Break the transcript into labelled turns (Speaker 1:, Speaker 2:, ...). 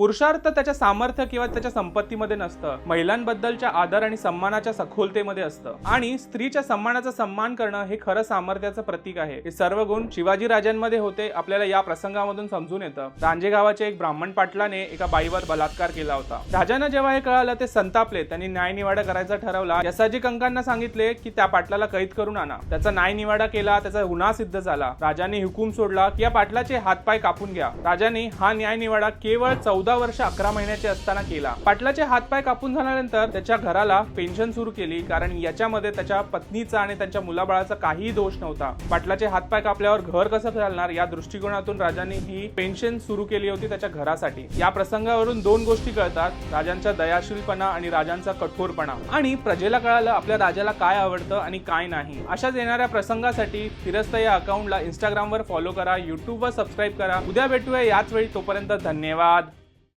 Speaker 1: पुरुषार्थ त्याच्या सामर्थ्य किंवा त्याच्या संपत्तीमध्ये नसतं. महिलांबद्दलच्या आदर आणि सन्मानाच्या सखोलतेमध्ये असतं. आणि स्त्रीच्या सन्मानाचा सन्मान करणं हे खरं सामर्थ्याचं प्रतीक आहे. हे सर्व गुण शिवाजी राजांमध्ये होते आपल्याला या प्रसंगामधून समजून येतं. रांजे गावाच्या एक ब्राह्मण पाटलाने एका बाईवर बलात्कार केला होता. राजांना जेव्हा हे कळालं ते संतापले. त्यांनी न्यायनिवाडा करायचा ठरवला. यसाजी कंकांना सांगितले की त्या पाटलाला कैद करून आणा. त्याचा न्यायनिवाडा केला त्याचा गुन्हा सिद्ध झाला. राजाने हुकूम सोडला की या पाटलाचे हातपाय कापून घ्या. राजाने हा न्यायनिवाडा केवळ चौदा चौदा वर्ष अकरा महिन्याचे असताना केला. पाटलाचे हातपाय कापून झाल्यानंतर त्याच्या घराला पेन्शन सुरू केली कारण याच्यामध्ये त्याच्या पत्नीचा आणि त्यांच्या मुलाबाळाचा काहीही दोष नव्हता. पाटलाचे हातपाय कापल्यावर घर कसं चालणार या दृष्टिकोनातून राजांनी ही पेन्शन सुरू केली होती त्याच्या घरासाठी. या प्रसंगावरून दोन गोष्टी कळतात. राजांचा दयाशीलपणा आणि राजांचा कठोरपणा. आणि प्रजेला कळालं आपल्या राजाला काय आवडतं आणि काय नाही. अशाच येणाऱ्या प्रसंगासाठी फिरस्त या अकाउंटला इंस्टाग्रामवर फॉलो करा युट्यूबवर सबस्क्राईब करा. उद्या भेटूया याच वेळी तोपर्यंत धन्यवाद.